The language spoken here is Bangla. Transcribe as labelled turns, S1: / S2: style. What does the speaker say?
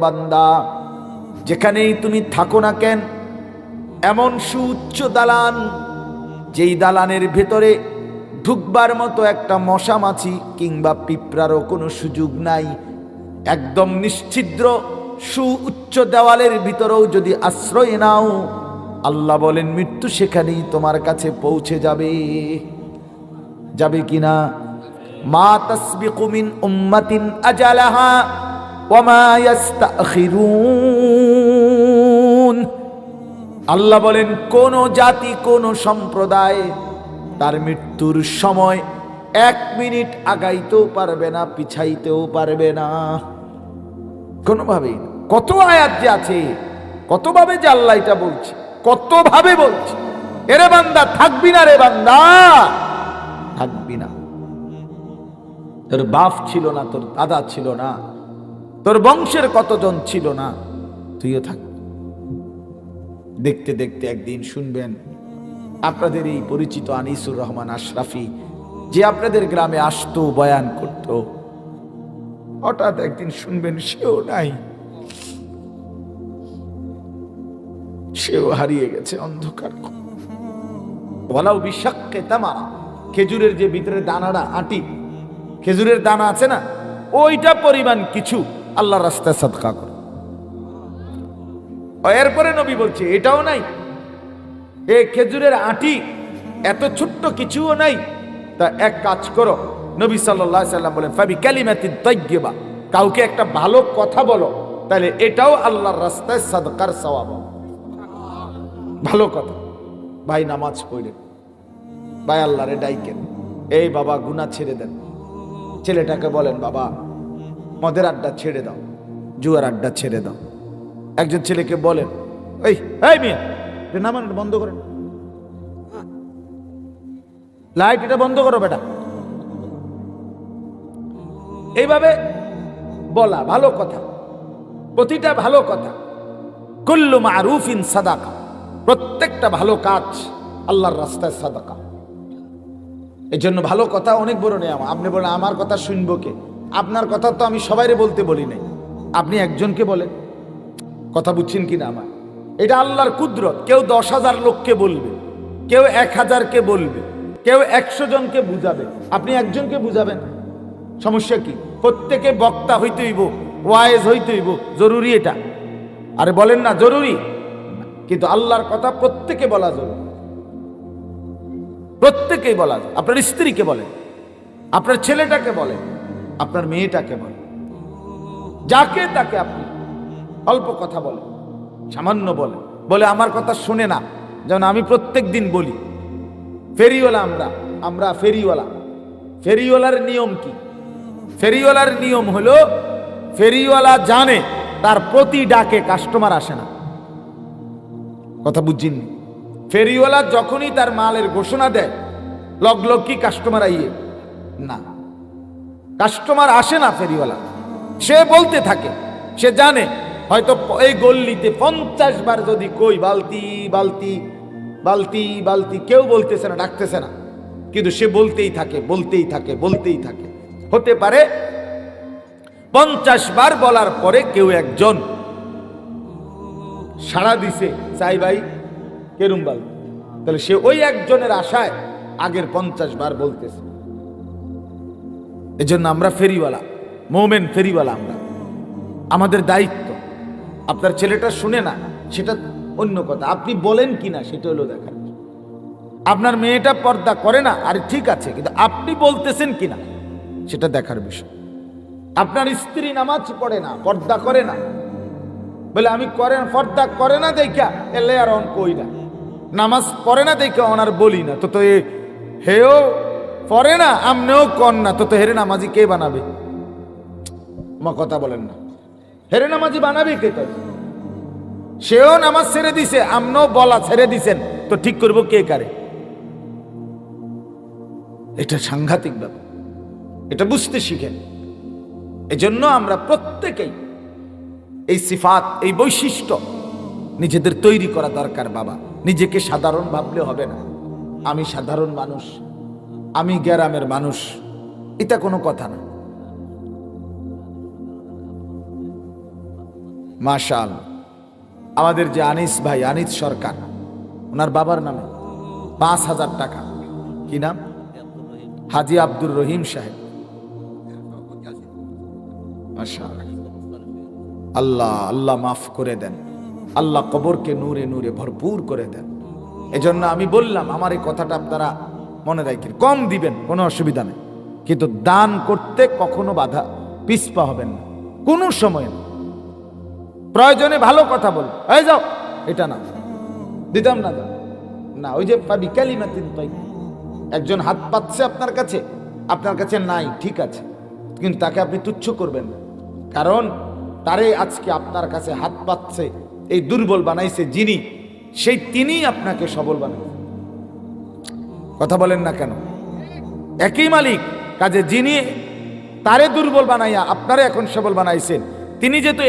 S1: বান্দা? যেখানেই তুমি থাকো না কেন, এমন সুউচ্চ দালান, যেই দালানের ভেতরে ঢুকবার মতো একটা মশা মাছি কিংবা পিঁপড়ারও কোনো সুযোগ নাই, একদম নিশ্ছিদ্র সুউচ্চ দেওয়ালের ভিতরেও যদি আশ্রয় নাও, আল্লাহ বলেন, মৃত্যু সেখানেই তোমার কাছে পৌঁছে যাবে। যাবে কিনা? মা তাসবিকু মিন উম্মাতিন আজালাহা আল্লাহ বলেন, কোন জাতি, কোন সম্প্রদায় তার মৃত্যুর সময় এক মিনিট আগাইতেও পারবে না, পিছাইতেও পারবে না। কোনোভাবেই না। কত আয়াত যে আছে, কতভাবে যে আল্লাহ এটা বলছে, কতভাবে বলছে। এরে বান্দা, থাকবি না রে বান্দা। থাকবি না। তোর বাপ ছিল না, তোর দাদা ছিল না। তোর বংশের কতজন ছিল না? তুইও থাক। দেখতে দেখতে একদিন শুনবেন আপনাদের এই পরিচিত আনিসুর রহমান আশরাফি যে আপনাদের গ্রামে আসতো, বয়ান করত। হঠাৎ একদিন শুনবেন সেও নাই। সেও হারিয়ে গেছে অন্ধকার। বলাও বিষাক্কে তামা। খেজুরের যে ভিতরে দানাটা আটি, খেজুরের দানা আছে না, ওইটা পরিমাণ কিছু। আল্লাহ রাস্তায় সদকা করে। এরপরে নবী বলছে, এটাও নাই। এ খেজুরের আটি, এত ছোট্ট কিছুও নাই। তা এক কাজ করো, নবী সাল্লাহ সাল্লাম বলেন, ফাবি কালিমাতি তৈবা কাউকে একটা ভালো কথা বলো, তাহলে এটাও আল্লাহর রাস্তায় সাদকার সওয়াব ভালো কথা। ভাই, নামাজ পড়ে। ভাই, আল্লাহরে ডাইকেন। এই বাবা গুনা ছেড়ে দেন। ছেলেটাকে বলেন, বাবা মদের আড্ডা ছেড়ে দাও, জুয়ার আড্ডা ছেড়ে দাও। একজন ছেলেকে বলেন, এই এই নামান বন্ধ করেন লাইট এটা বন্ধ করো বেটা। এইভাবে বলা ভালো কথা, প্রতিটা ভালো কথা। কুল্লু মারুফিন সাদাকা, প্রত্যেকটা ভালো কাজ আল্লাহর রাস্তায় সাদাকা। এই জন্য ভালো কথা অনেক বড় নেই আপনি বলেন, আমার কথা শুনব কে? আপনার কথা তো আমি সবাইরে বলতে বলি নাই। আপনি একজনকে বলেন, কথা বুঝছেন কিনা আমার? এটা আল্লাহর কুদরত, কেউ দশ হাজার লোককে বলবে, কেউ এক হাজারকে বলবে, কেউ একশো জনকে বুঝাবে। আপনি একজনকে বুঝাবেন? সমস্যা কি? প্রত্যেকে বক্তা হইতে হইব ওয়াইজ হইতে হইব, জরুরি এটা। আরে বলেন না, জরুরি। কিন্তু আল্লাহর কথা প্রত্যেকে বলা জরুরি। প্রত্যেকেই বলা আপনার স্ত্রীকে বলেন, আপনার ছেলেটাকে বলেন। আপনার মেয়েটাকে বলেন যাকে তাকে আপনি অল্প কথা বলেন, সামান্য বলেন, বলে আমার কথা শুনে না। যেমন আমি প্রত্যেক দিন বলি, ফেরিওয়ালা আমরা আমরা ফেরিওয়ালা। ফেরিওয়ালার নিয়ম কি? ফেরিওয়ালার নিয়ম হলো, ফেরিওয়ালা জানে, তার প্রতি ডাকে কাস্টমার আসে না। কথা বুঝছেন ফেরিওয়ালা যখনই তার মালের ঘোষণা দেয়, লগ কি কাস্টমার আইয়ে? না। কাস্টমার আসে না ফেরিওয়ালা। সে বলতে থাকে, সে জানে, হয়তো এই গল্লিতে পঞ্চাশ বার যদি কই, বালতি বালতি বালতি বালতি, কেউ বলতেছে না, ডাকতেছে না। কিন্তু সে বলতেই থাকে বলতেই থাকে বলতেই থাকে। হতে পারে পঞ্চাশ বার বলার পরে কেউ একজন সাড়া দিছে চাই ভাই, কেরুম বাল তাহলে সে ওই একজনের আশায় আগের পঞ্চাশ বার বলতেছে। এজন্য আমরা ফেরিওয়ালা, মোমেন ফেরিওয়ালা আমরা। আমাদের দায়িত্ব, আপনার ছেলেটা শুনে না, সেটা অন্য কথা। আপনি বলেন কি না, সেটা হলো দেখার আপনার মেয়েটা পর্দা করে না, আরে ঠিক আছে, কিন্তু আপনি বলতেছেন কি না, সেটা দেখার বিষয়। আপনার স্ত্রী নামাজ পড়ে না, পর্দা করে না। বলে আমি করে পর্দা করে না দেখা, এলে আর অন কই না। নামাজ পড়ে না দেখা ওনার বলি না। তো তো এ, হেও পড়ে না, আমনেও কর না। তো তো হেরে নামাজি কে বানাবে? মা কথা বলেন না। হেরে নামাজি বানাবে কে তাই? সেও নামাজ ছেড়ে দিছে, আমনেও বলা ছেড়ে দিছেন। তো ঠিক করব কে কারে? এটা সাংঘাতিক ব্যাপার। এটা বুঝতে শিখেন। এজন্য আমরা প্রত্যেকেই এই সিফাত, এই বৈশিষ্ট্য নিজেদের তৈরি করা দরকার, বাবা। নিজেকে সাধারণ ভাবলে হবে না। আমি সাধারণ মানুষ। আমি গ্রামের মানুষ। এটা কোনো কথা না। মাশাল, আমাদের যে আনিস ভাই, আনিস সরকার, ওনার বাবার নামে পাঁচ হাজার টাকা। কি নাম? হাজি আব্দুর রহিম সাহেব। আল্লাহ আল্লাহ মাফ করে দেন। আল্লাহ কবরকে নূরে নূরে ভরপুর করে দেন। এজন্য আমি বললাম, আমার এই কথাটা আপনারা মনে রাখেন, কম দিবেন, কোনো অসুবিধা নেই। কিন্তু দান করতে কখনো বাধা পিছপা হবেন না, কোনো সময় না। প্রয়োজনে ভালো কথা বল, এই যাও, এটা না দিতাম না। না, ওই যে পাবি কালিমাতিন পাই। একজন হাত পাচ্ছে আপনার কাছে আপনার কাছে নাই, ঠিক আছে। কিন্তু তাকে আপনি তুচ্ছ করবেন না। কারণ তারে আজকে আপনার কাছে হাত পাচ্ছে এই দুর্বল বানাইছে যিনি, সেই তিনিই আপনাকে সবল বানাইছে। কথা বলেন না কেন? একই মালিক, কাজে যিনি তারে দুর্বল বানাইয়া আপনারে এখন সবল বানাইছেন, তিনি যেহেতু